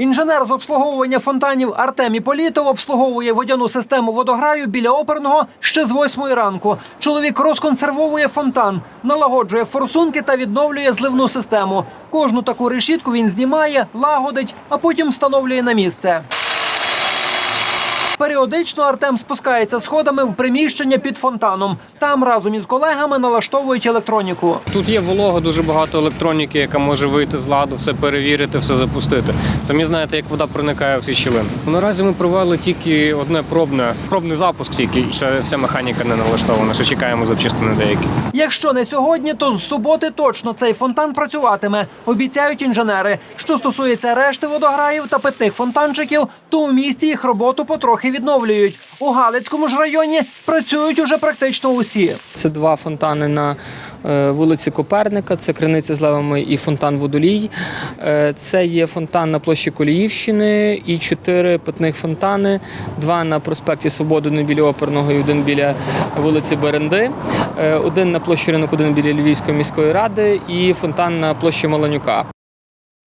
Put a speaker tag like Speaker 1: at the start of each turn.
Speaker 1: Інженер з обслуговування фонтанів Артемі Політов обслуговує водяну систему водограю біля оперного ще з восьмої ранку. Чоловік розконсервовує фонтан, налагоджує форсунки та відновлює зливну систему. Кожну таку решітку він знімає, лагодить, а потім встановлює на місце. Періодично Артем спускається сходами в приміщення під фонтаном. Там разом із колегами налаштовують електроніку.
Speaker 2: Тут є волога, дуже багато електроніки, яка може вийти з ладу, все перевірити, все запустити. Самі знаєте, як вода проникає в ці щілини. Наразі ми провели тільки одне пробне, пробний запуск, тільки ще вся механіка не налаштована. Ще чекаємо запчастини деякі.
Speaker 1: Якщо не сьогодні, то з суботи точно цей фонтан працюватиме, обіцяють інженери. Що стосується решти водограїв та питних фонтанчиків, то у місті їх роботу потрохи відновлюють. У Галицькому ж районі працюють уже практично усі.
Speaker 3: Це два фонтани на е, вулиці Коперника, це криниця з левами і фонтан Водолій. Е, Це є фонтан на площі Коліївщини і чотири питних фонтани: два на проспекті Свободи, один біля оперного і один біля вулиці Беренди, Е, один на площі ринок, один біля Львівської міської ради і фонтан на площі Маланюка.